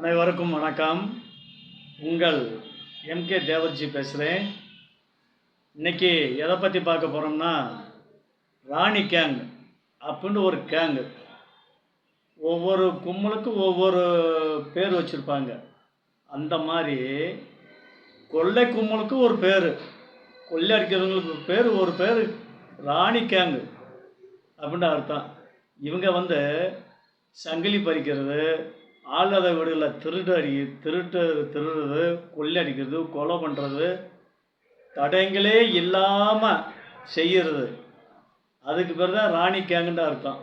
அனைவருக்கும் வணக்கம். உங்கள் எம்கே தேவர்ஜி பேசுகிறேன் இன்றைக்கி எதை பற்றி பார்க்க போகிறோம்னா ராணி கேங் அப்படின்னு ஒரு கேங்கு ஒவ்வொரு கும்பலுக்கும் ஒவ்வொரு பேர் வச்சுருப்பாங்க. அந்த மாதிரி கொள்ளை கும்பலுக்கு ஒரு பேர். கொள்ளை அடிக்கிறவங்களுக்கு பேர் ஒரு பேர் ராணி கேங்கு அப்படின்னு அர்த்தம். இவங்க வந்து சங்கிலி பறிக்கிறது ஆளாத வீடுகளில் திருட்டு அடி திருட்டு திருடுறது கொள்ளை அடிக்கிறது கொலை பண்ணுறது தடயங்களே இல்லாமல் செய்கிறது அதுக்கு பேர் தான் ராணி கேங்குன்னு அர்த்தம்.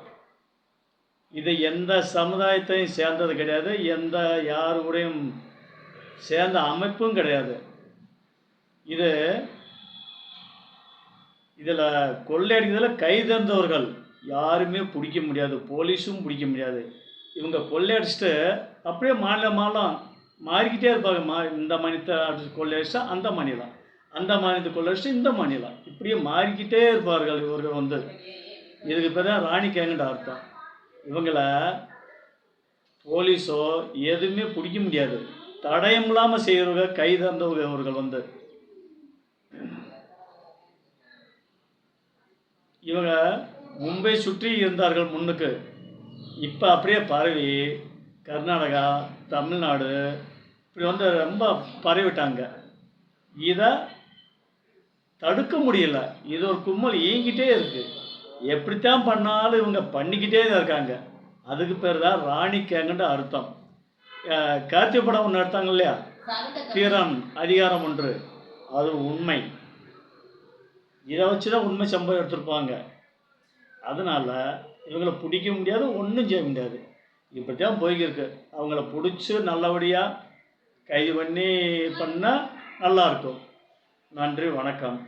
இது எந்த சமுதாயத்தையும் சேர்ந்தது கிடையாது. எந்த யார் கூடயும் சேர்ந்த அமைப்பும் கிடையாது. இது இதில் கொள்ளையடிக்கிறதுல கைதேர்ந்தவர்கள் யாருமே பிடிக்க முடியாது. போலீஸும் பிடிக்க முடியாது. இவங்க கொள்ளையடிச்சிட்டு அப்படியே மாநில மாநிலம் மாறிக்கிட்டே இருப்பாங்க. மா இந்த மாநிலத்தை கொள்ளையடிச்சா அந்த மாநிலம். அந்த மாநிலத்தை கொள்ளையடிச்சு இந்த மாநிலம். இப்படியே மாறிக்கிட்டே இருப்பார்கள் இவர்கள் வந்து. இதுக்கு பேர் தான் ராணி கேங்குன்ற அர்த்தம். இவங்கள போலீஸோ எதுவுமே பிடிக்க முடியாது. தடயம் இல்லாமல் செய்கிறவங்க கை தந்தவங்க இவர்கள் வந்து. இவங்க மும்பை சுற்றி இருந்தார்கள் முன்னுக்கு. இப்போ அப்படியே பரவி கர்நாடகா தமிழ்நாடு இப்படி வந்து ரொம்ப பரவிட்டாங்க. இதை தடுக்க முடியல. இது ஒரு கும்மல் இயங்கிட்டே இருக்கு. எப்படித்தான் பண்ணாலும் இவங்க பண்ணிக்கிட்டே தான் இருக்காங்க. அதுக்கு பேர் தான் ராணி கேங்கன்ற அர்த்தம் கார்த்திகை படம் ஒன்று எடுத்தாங்க இல்லையா? தீரன் அதிகாரம் ஒன்று. அது உண்மை. இதை வச்சு தான் உண்மை சம்பவம் எடுத்திருப்பாங்க. அதனால் இவங்களை பிடிக்க முடியாது ஒன்றும் செய்ய முடியாது. இப்படி தான் போய்க்கிருக்கு. அவங்கள பிடிச்சி நல்லபடியாக கைது பண்ணி பண்ணால் நல்லாயிருக்கும் நன்றி வணக்கம்.